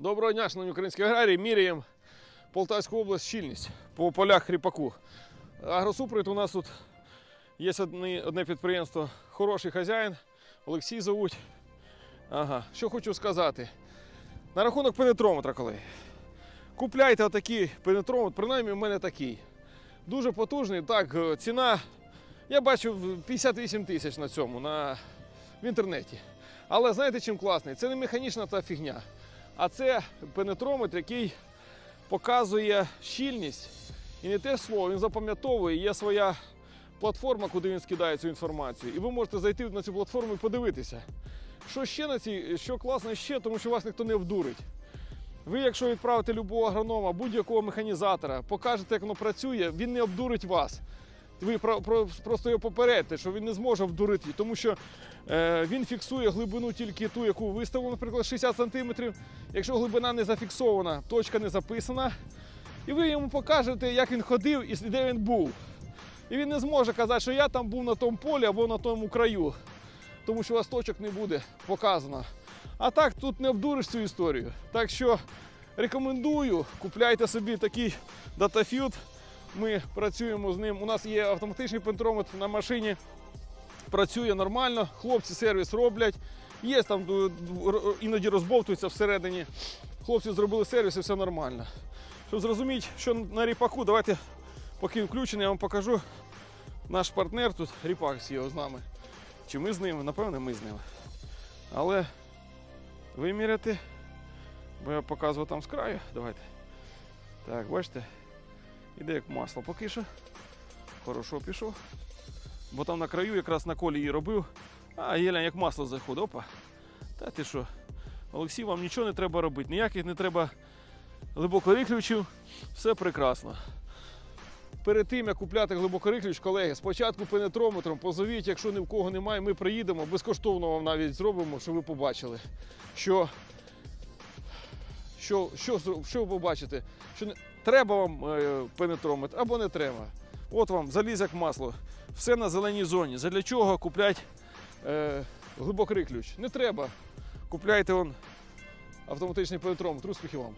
Доброго дня, шановні українські аграрії. Міряємо Полтавську область щільність по полях хріпаку. Агросупровід у нас тут є одне, підприємство, хороший хазяїн, Олексій зовуть. Ага, що хочу сказати. На рахунок пенетрометра, колеги. Купляйте отакий пенетрометр, принаймні в мене такий. Дуже потужний. Так, е, ціна, я бачу в 58 тисяч на цьому на, в інтернеті. Але знаєте, чим класний? Це не механічна та фігня. А це пенетрометр, який показує щільність. І не те слово, він запам'ятовує, є своя платформа, куди він скидає цю інформацію. І ви можете зайти на цю платформу і подивитися. Що ще на цій, що класно ще, тому що вас ніхто не вдурить. Ви, якщо відправите любого агронома, будь-якого механізатора, покажете, як воно працює, він не обдурить вас. Ви про, про, просто його попередьте, що він не зможе обдурити, тому що е, він фіксує глибину тільки ту, яку виставив, наприклад, 60 см. Якщо глибина не зафіксована, точка не записана, і ви йому покажете, як він ходив і де він був. І він не зможе казати, що я там був на тому полі або на тому краю, тому що у вас точок не буде показано. А так тут не обдуриш цю історію. Так що рекомендую, купляйте собі такий датафют. Ми працюємо з ним. У нас є автоматичний пентрометр на машині. Працює нормально, хлопці сервіс роблять. Є там іноді розбовтується всередині. Хлопці зробили сервіс і все нормально. Щоб зрозуміти, що на ріпаку, давайте, поки включений, я вам покажу. Наш партнер тут, ріпак з нами. Чи ми з ними? Напевне, ми з ними. Але виміряти, бо я показував там з краю. Давайте. Так, бачите? Іде як масло поки що. Хорошо пішов. Бо там на краю якраз на колії робив. А, Єлянь, як масло заходить. Опа. Та ти що? Олексій, вам нічого не треба робити, ніяких не треба глибокорихлювачів. Все прекрасно. Перед тим, як купляти глибокорихлювач, колеги, спочатку пенетрометром позовіть, якщо ні в кого немає, ми приїдемо, безкоштовно вам навіть зробимо, щоб ви побачили, що, що, що, що ви побачите, що не, треба вам е, пенетрометр або не треба. От вам заліз як масло. Все на зеленій зоні. Задля чого купляти е, глибокий ключ? Не треба. Купляйте он автоматичний пенетрометр. Успіхів вам.